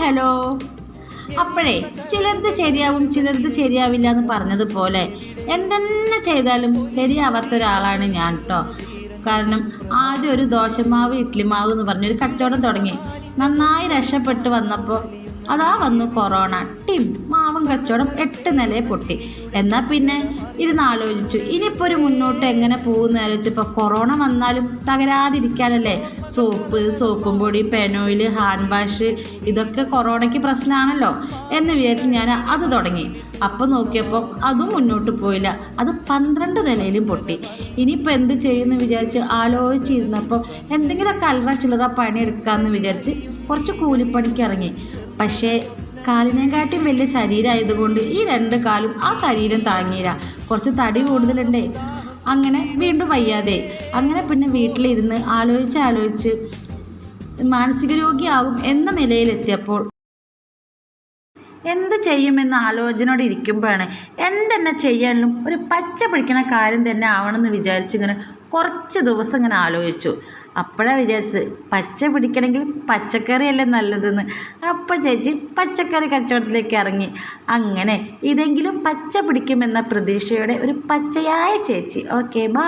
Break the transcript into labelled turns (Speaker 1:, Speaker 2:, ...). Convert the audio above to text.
Speaker 1: Hello. അപ്പോഴേ ചിലർക്ക് ശരിയാവും ചിലർക്ക് ശരിയാവില്ല എന്ന് പറഞ്ഞതുപോലെ എന്തെന്നെ ചെയ്താലും ശരിയാവാത്ത ഒരാളാണ് ഞാൻ കേട്ടോ കാരണം ആദ്യം ഒരു ദോശമാവ് ഇഡ്ലിമാവ് എന്ന് പറഞ്ഞൊരു കച്ചവടം തുടങ്ങി. നന്നായി രക്ഷപ്പെട്ട് വന്നപ്പോൾ അതാ വന്നു കൊറോണ. ടിം കച്ചവടം എട്ട് നിലയെ പൊട്ടി. എന്നാൽ പിന്നെ ഇരുന്നാലോചിച്ചു. ഇനിയിപ്പോൾ ഒരു മുന്നോട്ട് എങ്ങനെ പോകുന്ന ആലോചിച്ചപ്പോൾ കൊറോണ വന്നാലും തകരാതിരിക്കാനല്ലേ? സോപ്പ് സോപ്പും പൊടി പെനോയിൽ ഹാൻഡ് വാഷ് ഇതൊക്കെ കൊറോണയ്ക്ക് പ്രശ്നമാണല്ലോ എന്ന് വിചാരിച്ച് ഞാൻ അത് തുടങ്ങി. അപ്പം നോക്കിയപ്പോൾ അതും മുന്നോട്ട് പോയില്ല. അത് പന്ത്രണ്ട് നിലയിലും പൊട്ടി. ഇനിയിപ്പോൾ എന്ത് ചെയ്യുമെന്ന് വിചാരിച്ച് ആലോചിച്ചിരുന്നപ്പോൾ എന്തെങ്കിലുമൊക്കെ അൽറ ചില്ലറ പണിയെടുക്കാമെന്ന് വിചാരിച്ച് കുറച്ച് കൂലിപ്പണിക്ക് ഇറങ്ങി. പക്ഷേ കാലിനെക്കാട്ടും വലിയ ശരീരമായതുകൊണ്ട് ഈ രണ്ട് കാലും ആ ശരീരം താങ്ങിയില്ല. കുറച്ച് തടി കൂടുതലുണ്ടേ. അങ്ങനെ വീണ്ടും വയ്യാതെ. അങ്ങനെ പിന്നെ വീട്ടിലിരുന്ന് ആലോചിച്ച് ആലോചിച്ച് മാനസിക രോഗിയാവും എന്ന നിലയിലെത്തിയപ്പോൾ എന്ത് ചെയ്യുമെന്ന ആലോചനയോടെ ഇരിക്കുമ്പോഴാണ് എന്തെന്നെ ചെയ്യാനും ഒരു പച്ച പിടിക്കണ കാര്യം തന്നെ ആവണമെന്ന് വിചാരിച്ചിങ്ങനെ കുറച്ച് ദിവസം ഇങ്ങനെ ആലോചിച്ചു. അപ്പോഴാണ് വിചാരിച്ചത്. പച്ച പിടിക്കണമെങ്കിൽ പച്ചക്കറിയല്ലേ നല്ലതെന്ന്. അപ്പം ചേച്ചി പച്ചക്കറി കച്ചവടത്തിലേക്ക് ഇറങ്ങി. അങ്ങനെ ഇതെങ്കിലും പച്ച പിടിക്കുമെന്ന പ്രതീക്ഷയോടെ ഒരു പച്ചയായ ചേച്ചി. ഓക്കെ ബാ